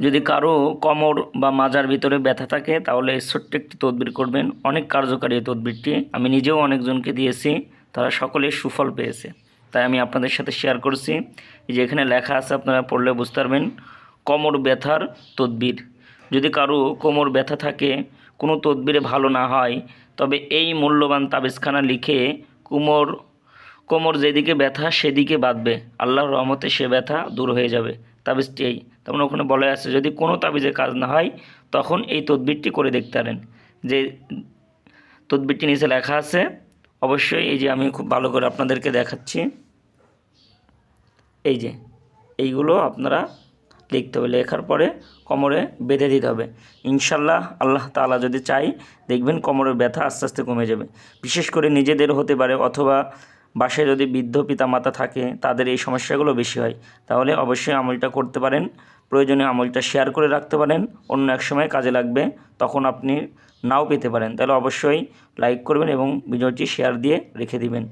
যদি কারও কোমর বা মাজার ভিতরে ব্যথা থাকে, তাহলে ছোট্ট একটি তদবির করবেন। অনেক কার্যকারী এই তদবিরটি। আমি নিজেও অনেকজনকে দিয়েছি, তারা সকলে সুফল পেয়েছে। তাই আমি আপনাদের সাথে শেয়ার করছি। যে এখানে লেখা আছে, আপনারা পড়লে বুঝতে পারবেন, কোমর ব্যথার তদবির। যদি কারও কোমর ব্যথা থাকে, কোনো তদবিরে ভালো না হয়, তবে এই মূল্যবান তাবিজখানা লিখে কোমর কোমর যেদিকে ব্যথা সেদিকে বাঁধবে। আল্লাহর রহমতে সে ব্যথা দূর হয়ে যাবে। তাবিজটি এই। তেমন ওখানে বলা আছে, যদি কোনো তাবিজে কাজ না হয়, তখন এই তদবিরটি করে দেখতে পারেন। যে তদবিরটি নিচে লেখা আছে, অবশ্যই এই যে আমি খুব ভালো করে আপনাদেরকে দেখাচ্ছি। এই যে, এইগুলো আপনারা লিখতে হবে। লেখার পরে কোমরে বেঁধে দিতে হবে। ইনশাল্লাহ আল্লাহ তাআলা যদি চাই দেখবেন কোমরের ব্যথা আস্তে আস্তে কমে যাবে। বিশেষ করে নিজেদের হতে পারে অথবা বাসায় যদি বৃদ্ধ পিতামাতা থাকে, তাদের এই সমস্যাগুলো বেশি হয়। তাহলে অবশ্যই আমলটা করতে পারেন। প্রয়োজনে আমলটা শেয়ার করে রাখতে পারেন। অন্য এক সময় কাজে লাগবে, তখন আপনি নাও পেতে পারেন। তাহলে অবশ্যই লাইক করবেন এবং ভিডিওটি শেয়ার দিয়ে রেখে দিবেন।